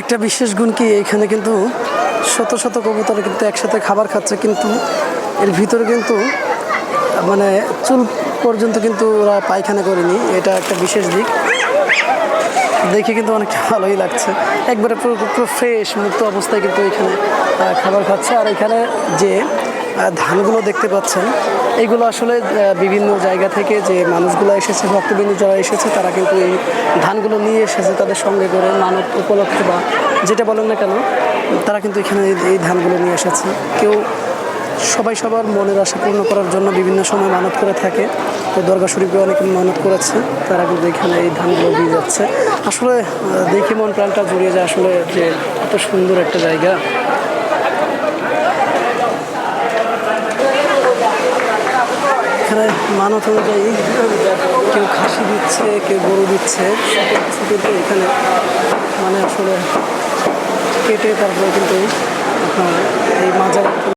একটা বিশেষ গুণ কি এখানে কিন্তু শত শত কবুতর কিন্তু একসাথে খাবার খাচ্ছে, কিন্তু এর ভিতরে কিন্তু মানে চুল পর্যন্ত কিন্তু ওরা পায়খানা করেনি, এটা একটা বিশেষ দিক। দেখে কিন্তু অনেকটা ভালোই লাগছে। একবারে পুরো পুরো ফ্রেশ মুক্ত অবস্থায় কিন্তু এখানে খাবার খাচ্ছে। আর এখানে যে ধানগুলো দেখতে পাচ্ছেন এইগুলো আসলে বিভিন্ন জায়গা থেকে যে মানুষগুলো এসেছে, ভক্তবিন্দু যারা এসেছে, তারা কিন্তু এই ধানগুলো নিয়ে এসেছে তাদের সঙ্গে করে মানব উপলক্ষে বা যেটা বলেন না কেন, তারা কিন্তু এখানে এই- ধানগুলো নিয়ে এসেছে। কেউ সবাই সবার মনের আশা পূর্ণ করার জন্য বিভিন্ন সময় মানত করে থাকে। তো দরগা শরীফে অনেকে মানত করেছে, তারা কিন্তু এখানে এই ধানগুলো দিয়ে যাচ্ছে। আসলে দেখে মন প্রাণটা জড়িয়ে যায় আসলে যে এত সুন্দর একটা জায়গা। এখানে মানত অনুযায়ী কেউ খাসি দিচ্ছে, কেউ গরু দিচ্ছে। কিন্তু এখানে মানে আসলে কেটে তারপরে কিন্তু এই মাজার